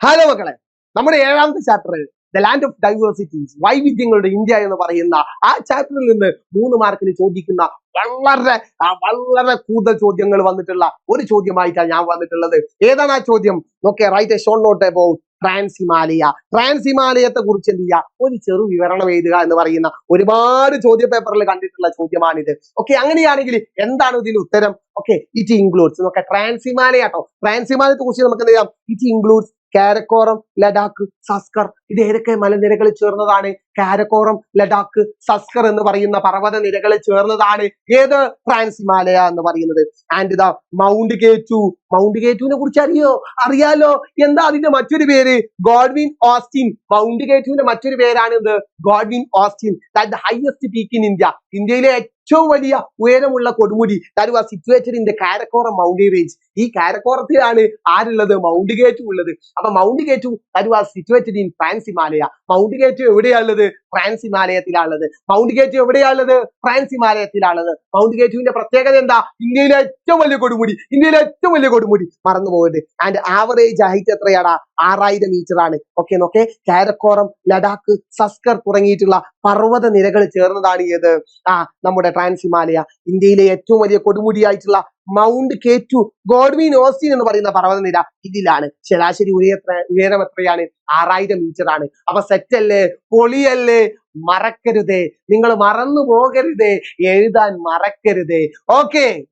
Hello മക്കളെ നമ്മുടെ ഏഴാമത്തെ chapter the land of diversities വൈവിധ്യങ്ങളുടെ India എന്ന് പറയുന്ന ആ ചാപ്റ്ററിൽ നിന്ന് മൂന്ന് മാർക്കിന് ചോദിക്കുന്ന വളരെ വളരെ കൂടുതൽ ചോദ്യങ്ങൾ വന്നിട്ടുള്ള ഒരു ചോദ്യമായിട്ടാണ് ഞാൻ വന്നിട്ടുള്ളത്. ഏതാണ് ആ ചോദ്യം? നോക്കെ write a Sean note about trans Himalaya trans ഹിമാലയത്തെ കുറിച്ച് എന്ത് ചെയ്യുക ഒരു ചെറു വിവരണം എഴുതുക എന്ന് പറയുന്ന ഒരുപാട് ചോദ്യ പേപ്പറിൽ കണ്ടിട്ടുള്ള ചോദ്യമാണിത്. ഓക്കെ അങ്ങനെയാണെങ്കിൽ എന്താണ് ഇതിന്റെ ഉത്തരം? ഓക്കെ ഇറ്റ് ഇൻക്ലൂഡ്സ് നോക്കെ ട്രാൻസ് ഹിമാലയ കേട്ടോ ട്രാൻസ് ഹിമാലയത്തെ കുറിച്ച് നമുക്ക് എന്ത് ചെയ്യാം? It includes Karakoram Ladakh Zanskar. ഇത് ഏതൊക്കെ മലനിരകളിൽ ചേർന്നതാണ്? കാരക്കോറം ലഡാക്ക് സസ്കർ എന്ന് പറയുന്ന പർവത നിരകളിൽ ചേർന്നതാണ്. ഏത് ട്രാൻസ് ഹിമാലയ എന്ന് പറയുന്നത്? And the mount K two mount കേറ്റുവിനെ കുറിച്ച് അറിയോ? അറിയാലോ? എന്താ അതിന്റെ മറ്റൊരു പേര്? Godwin Austin. മൗണ്ട് കേറ്റുവിന്റെ മറ്റൊരു പേരാണ് ഇത് Godwin Austen. That the highest peak in India ഇന്ത്യയിലെ ഏറ്റവും വലിയ ഉയരമുള്ള കൊടുമുടി. That was situated in the Karakoram mountain range ഈ കാരക്കോറത്തിലാണ് ആരുള്ളത്? മൗണ്ട് ഗേറ്റും ഉള്ളത്. അപ്പൊ മൗണ്ട് ഗേറ്റും that was situated in trans Himalaya mount K two എവിടെയാണുള്ളത് France ഹിമാലയത്തിലാണുള്ളത് മൗണ്ട് കേറ്റു എവിടെയാണുള്ളത്? ഫ്രാൻസ് ഹിമാലയത്തിലാണുള്ളത് മൗണ്ട് ഗേറ്റുവിന്റെ പ്രത്യേകത എന്താ? ഇന്ത്യയിലെ ഏറ്റവും വലിയ കൊടുമുടി. ഇന്ത്യയിലെ ഏറ്റവും വലിയ കൊടുമുടി. മറന്നു പോകരുത് ആൻഡ് ആവറേജ് ഹൈറ്റ് എത്രയാണ്? ആറായിരം മീറ്റർ ആണ്. ഓക്കെ നോക്കെ കാരക്കോറം ലഡാക്ക് സസ്കർ തുടങ്ങിയിട്ടുള്ള പർവത നിരകൾ ചേർന്നതാണ് ഏത്? ആ നമ്മുടെ ട്രാൻസ് ഹിമാലയ ഇന്ത്യയിലെ ഏറ്റവും വലിയ കൊടുമുടിയായിട്ടുള്ള mount K two Godwin Austen എന്ന് പറയുന്ന പർവതനിര ഇതിലാണ്. ശരാശരി ഉയര ഉയരം എത്രയാണ്? ആറായിരം മീറ്റർ ആണ്. അപ്പൊ സെറ്റല്ലേ പൊളിയല്ലേ? മറക്കരുതേ. നിങ്ങൾ മറന്നു പോകരുതേ എഴുതാൻ മറക്കരുതേ. ഓക്കെ